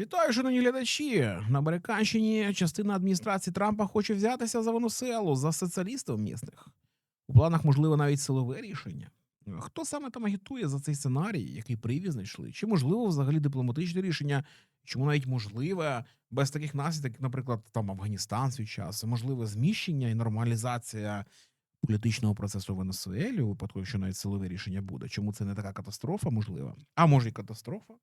Вітаю, шановні глядачі. На Американщині частина адміністрації Трампа хоче взятися за Венесуелу, за соціалістів місних. У планах, можливо, навіть силове рішення. Хто саме там агітує за цей сценарій, який привіз знайшли? Чи можливо взагалі дипломатичне рішення? Чому навіть можливе без таких наслідків, наприклад, там Афганістан свій час, можливе зміщення і нормалізація політичного процесу в Венесуелі, у випадку, якщо навіть силове рішення буде? Чому це не така катастрофа можлива? А може і катастрофа?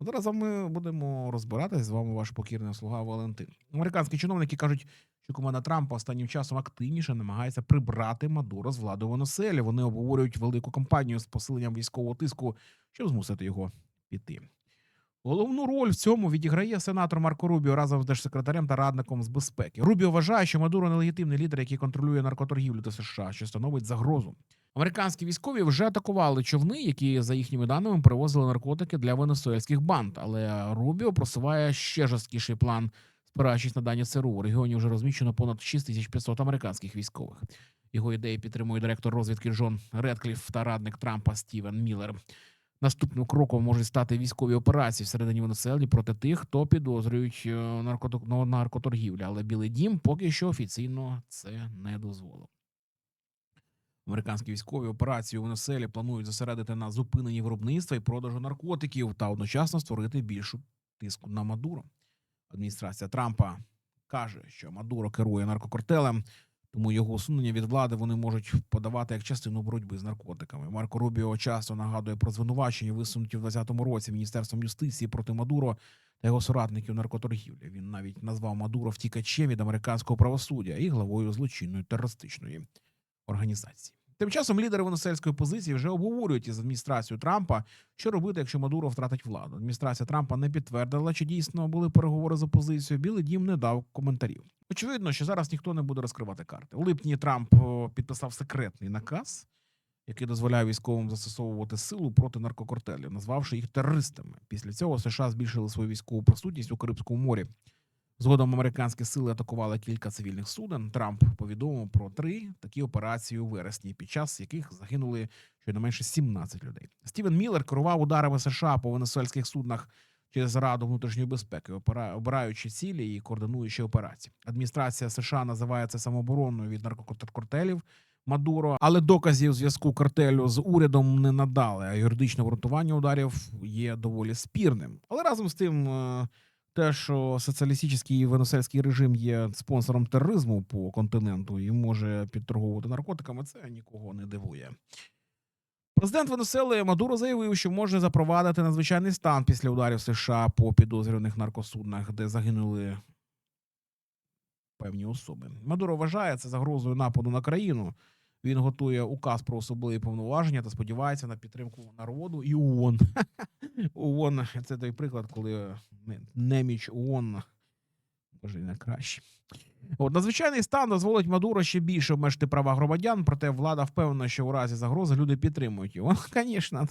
От Зараз з вами будемо розбиратись. З вами ваш покірний слуга Валентин. Американські чиновники кажуть, що команда Трампа останнім часом активніше намагається прибрати Мадуро з влади в Венесуелі. Вони обговорюють велику кампанію з посиленням військового тиску, щоб змусити його піти. Головну роль в цьому відіграє сенатор Марко Рубіо разом з держсекретарем та радником з безпеки. Рубіо вважає, що Мадуро нелегітимний лідер, який контролює наркоторгівлю до США, що становить загрозу. Американські військові вже атакували човни, які, за їхніми даними, перевозили наркотики для венесуельських банд. Але Рубіо просуває ще жорсткіший план, спираючись на дані ЦРУ. У регіоні вже розміщено понад 6500 американських військових. Його ідеї підтримує директор розвідки Джон Редкліф та радник Трампа Стівен Міллер. Наступним кроком можуть стати військові операції всередині Венесуели проти тих, хто підозрюють е, наркото- наркоторгівлю. Але Білий Дім поки що офіційно це не дозволив. Американські військові операції у Венеселі планують зосередити на зупиненні виробництва і продажу наркотиків та одночасно створити більшу тиску на Мадуро. Адміністрація Трампа каже, що Мадуро керує наркокартелем, тому його усунення від влади вони можуть подавати як частину боротьби з наркотиками. Марко Рубіо часто нагадує про звинувачення, висунуті в 2020 році Міністерством юстиції проти Мадуро та його соратників наркоторгівлі. Він навіть назвав Мадуро втікачем від американського правосуддя і главою злочинної терористичної організації. Тим часом лідери венесуельської позиції вже обговорюють із адміністрацією Трампа, що робити, якщо Мадуро втратить владу. Адміністрація Трампа не підтвердила, чи дійсно були переговори з опозицією. Білий дім не дав коментарів. Очевидно, що зараз ніхто не буде розкривати карти. У липні Трамп підписав секретний наказ, який дозволяє військовим застосовувати силу проти наркокартелів, назвавши їх терористами. Після цього США збільшили свою військову присутність у Карибському морі. Згодом американські сили атакували кілька цивільних суден. Трамп повідомив про три такі операції у вересні, під час яких загинули щонайменше 17 людей. Стівен Міллер керував ударами США по венесуельських суднах через Раду внутрішньої безпеки, обираючи цілі і координуючи операції. Адміністрація США називає це самообороною від наркокартелів Мадуро, але доказів зв'язку картелю з урядом не надали. А юридичне обґрунтування ударів є доволі спірним. Але разом з тим. Те, що соціалістичний венесуельський режим є спонсором тероризму по континенту і може підторговувати наркотиками, це нікого не дивує. Президент Венесуели Мадуро заявив, що може запровадити надзвичайний стан після ударів США по підозрюваних наркосуднах, де загинули певні особи. Мадуро вважає це загрозою нападу на країну. Він готує указ про особливі повноваження та сподівається на підтримку народу і ООН. ООН – це той приклад, коли неміч ООН може і не краще. От надзвичайний стан дозволить Мадуро ще більше обмежити права громадян, проте влада впевнена, що у разі загрози люди підтримують його. Звісно,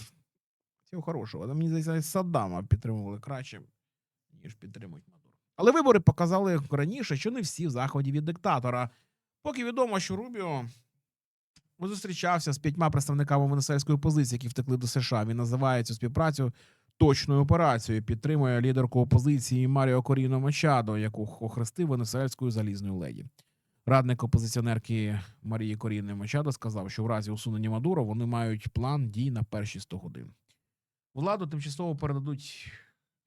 всього хорошого. Але мені здається, Саддама підтримували краще, ніж підтримують Мадуро. Але вибори показали раніше, що не всі в заході від диктатора. Поки відомо, що Рубіо зустрічався з п'ятьма представниками венесуельської опозиції, які втекли до США. Він називає цю співпрацю точною операцією. Підтримує лідерку опозиції Маріо Коріно Мачадо, яку охрестив венесуельською залізною леді. Радник опозиціонерки Марії Коріни Мачадо сказав, що в разі усунення Мадуро вони мають план дій на перші 100 годин. Владу тимчасово передадуть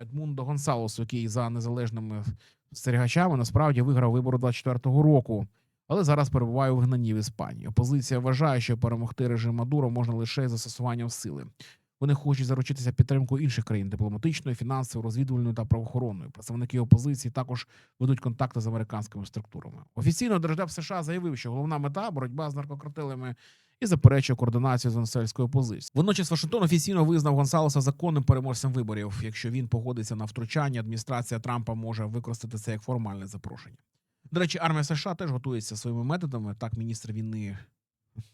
Едмундо Гонсалосу, який за незалежними спостерігачами насправді виграв вибори 24-го року але зараз перебуває у вигнанні в Іспанії. Опозиція вважає, що перемогти режим Мадуро можна лише застосуванням сили. Вони хочуть заручитися підтримкою інших країн дипломатичною, фінансовою, розвідувальною та правоохоронною. Представники опозиції також ведуть контакти з американськими структурами. Офіційно держдеп США заявив, що головна мета боротьба з наркокартелями і заперечує координацію з венесуельською опозицією. Водночас Вашингтон офіційно визнав Гонсалеса законним переможцем виборів. Якщо він погодиться на втручання, адміністрація Трампа може використати це як формальне запрошення. До речі, армія США теж готується своїми методами. Так, міністр війни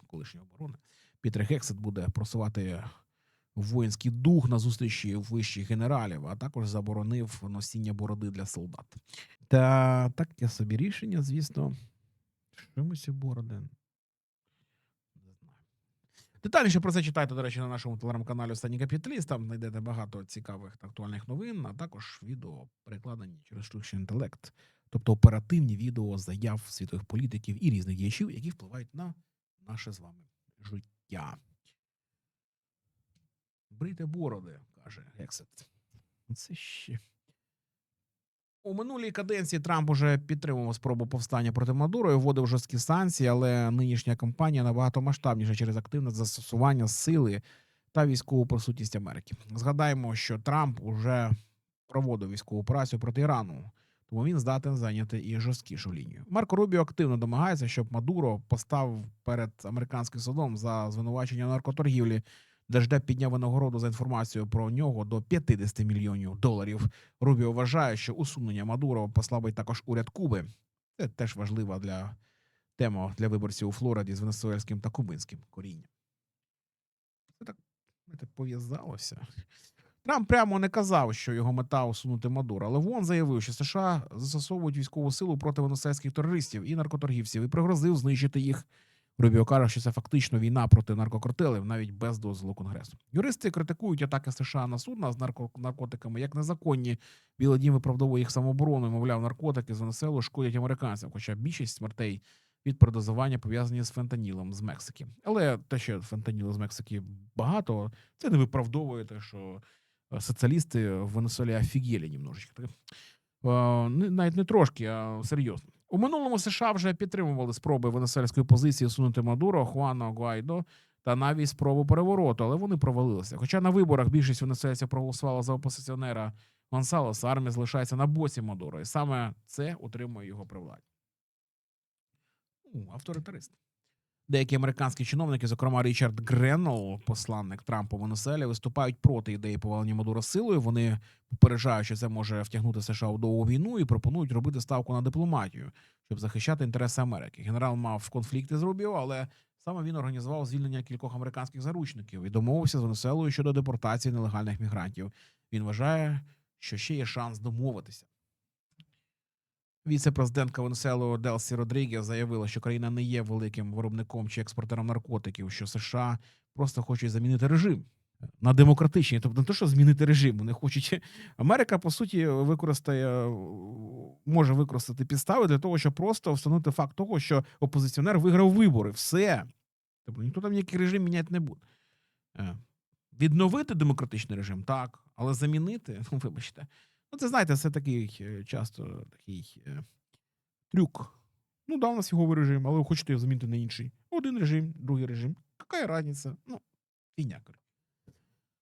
колишньої оборони Пітер Гексет буде просувати воїнський дух на зустрічі вищих генералів, а також заборонив носіння бороди для солдат. Та таке собі рішення, звісно. Чомусь і бороди. Детальніше про це читайте, до речі, на нашому телеграм-каналі Останній капіталіст. Там знайдете багато цікавих та актуальних новин, а також відео перекладені через штучний інтелект, тобто оперативні відео заяв світових політиків і різних діячів, які впливають на наше з вами життя. Брите бороди, каже Гексет. Це ще. У минулій каденції Трамп уже підтримував спробу повстання проти Мадуро і вводив жорсткі санкції, але нинішня кампанія набагато масштабніша через активне застосування сили та військову присутність Америки. Згадаємо, що Трамп уже проводив військову операцію проти Ірану, тому він здатен зайняти і жорсткішу лінію. Марко Рубіо активно домагається, щоб Мадуро постав перед американським судом за звинувачення наркоторгівлі. Держдеп підняв винагороду за інформацію про нього до 50 мільйонів доларів. Рубіо вважає, що усунення Мадуро послабить також уряд Куби. Це теж важлива для тема для виборців у Флориді з венесуельським та кубинським корінням. Це так знаєте, пов'язалося. Трамп прямо не казав, що його мета усунути Мадуро, але вон заявив, що США застосовують військову силу проти венесуельських терористів і наркоторгівців і пригрозив знищити їх. Рубіо каже, що це фактично війна проти наркокартелів, навіть без дозволу конгресу. Юристи критикують атаки США на судна з нарко- наркотиками як незаконні. Білий дім виправдовує їх самообороною. Мовляв, наркотики з Венесуели шкодять американцям, хоча більшість смертей від передозування пов'язані з фентанілом з Мексики. Але те, що фентанілу з Мексики багато, це не виправдовує те, що соціалісти в Венесуелі офігєлі немножечко. Не- Навіть не трошки, а серйозно. У минулому США вже підтримували спроби венесуельської позиції усунути Мадуро, Хуана Гуайдо та навіть спробу перевороту, але вони провалилися. Хоча на виборах більшість венесуельців проголосувала за опозиціонера Гонсалеса, армія залишається на боці Мадуро, і саме це утримує його при владі. Ну, авторитарист. Деякі американські чиновники, зокрема Річард Греннелл, посланник Трампа в Венесуелі, виступають проти ідеї повалення Мадура силою. Вони попереджають, що це може втягнути США у довгу війну і пропонують робити ставку на дипломатію, щоб захищати інтереси Америки. Генерал мав конфлікти з Рубіо, але саме він організував звільнення кількох американських заручників і домовився з Венесуелою щодо депортації нелегальних мігрантів. Він вважає, що ще є шанс домовитися. Віце-президентка Венесуели Делсі Родрігес заявила, що країна не є великим виробником чи експортером наркотиків, що США просто хочуть замінити режим на демократичний. Тобто не те, що змінити режим. Вони хочуть. Америка, по суті, використає, може використати підстави для того, щоб просто встановити факт того, що опозиціонер виграв вибори. Все. Тобто ніхто там ніякий режим міняти не буде. Е, Відновити демократичний режим, так, але замінити, ну, вибачте. Ну, це знаєте, це такий е, часто такий е, трюк. Ну, да, у нас його режим, але ви хочете його замінити на інший. Один режим, другий режим. Яка різниця? Ну, фігня.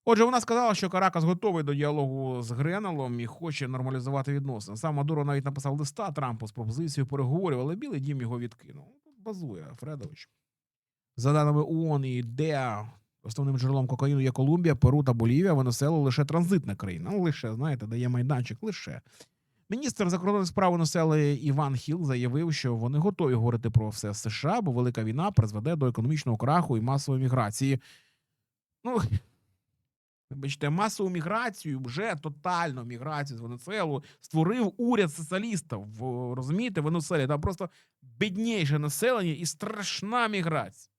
Отже, вона сказала, що Каракас готовий до діалогу з Гренелом і хоче нормалізувати відносини. Сам Мадуро навіть написав листа Трампу з пропозицією переговорів, але Білий Дім його відкинув. Базує Фредович. За даними ООН і ДЕА, основним джерелом кокаїну є Колумбія, Перу та Болівія. Венесуела лише транзитна країна. Ну, лише, знаєте, дає майданчик, лише. Міністр закордонних справ Венесуели Іван Хіл заявив, що вони готові говорити про все з США, бо велика війна призведе до економічного краху і масової міграції. Ну, вибачте, масову міграцію, вже тотальну міграцію з Венесуелу створив уряд соціалістів. Розумієте, Венесуелі там просто бідніше населення і страшна міграція.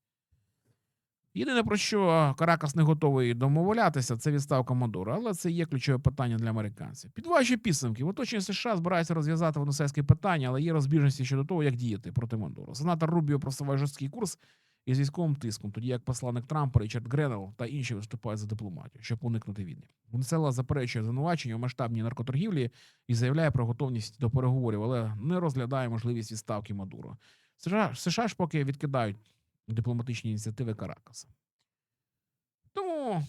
Єдине про що Каракас не готовий домовлятися, це відставка Мадуро, але це є ключове питання для американців. Під ваші підсумки, в оточенні США збирається розв'язати венесуельське питання, але є розбіжності щодо того, як діяти проти Мадуро. Сенатор Рубіо просуває жорсткий курс із військовим тиском, тоді як посланник Трампа Річард Гренел та інші виступають за дипломатію, щоб уникнути війни. Венесуела заперечує звинувачення у масштабній наркоторгівлі і заявляє про готовність до переговорів, але не розглядає можливість відставки Мадуро. США, США ж поки відкидають дипломатичні ініціативи Каракаса. Тому,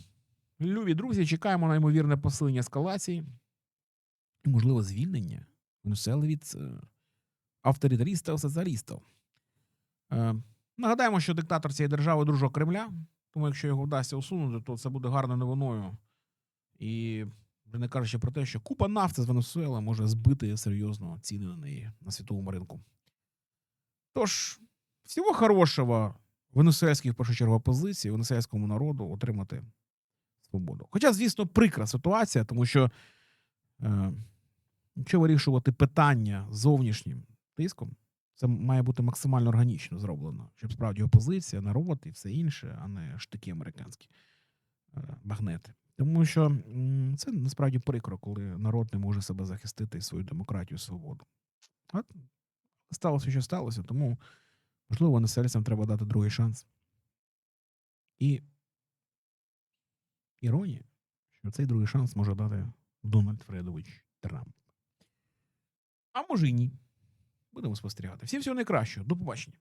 любі друзі, чекаємо на ймовірне посилення ескалації і, можливо, звільнення Венесуели від е, авторитарістів соціалістів. Е, нагадаємо, що диктатор цієї держави дружок Кремля, тому якщо його вдасться усунути, то це буде гарною новиною. І вже не кажучи про те, що купа нафти з Венесуели може збити серйозно ціни на неї на світовому ринку. Тож, всього хорошого венесуельських в першу чергу опозиції, венесуельському народу отримати свободу. Хоча, звісно, прикра ситуація, тому що е, якщо вирішувати питання зовнішнім тиском, Це має бути максимально органічно зроблено, щоб справді опозиція, народ і все інше, а не штики американські е, магнети. Тому що це насправді прикро, коли народ не може себе захистити свою демократію, свободу. От сталося, що сталося, тому можливо насельцям треба дати другий шанс. І іронія, що цей другий шанс може дати Дональд Фредович Трамп. А може і ні. Будемо спостерігати. Всім всього найкращого. До побачення.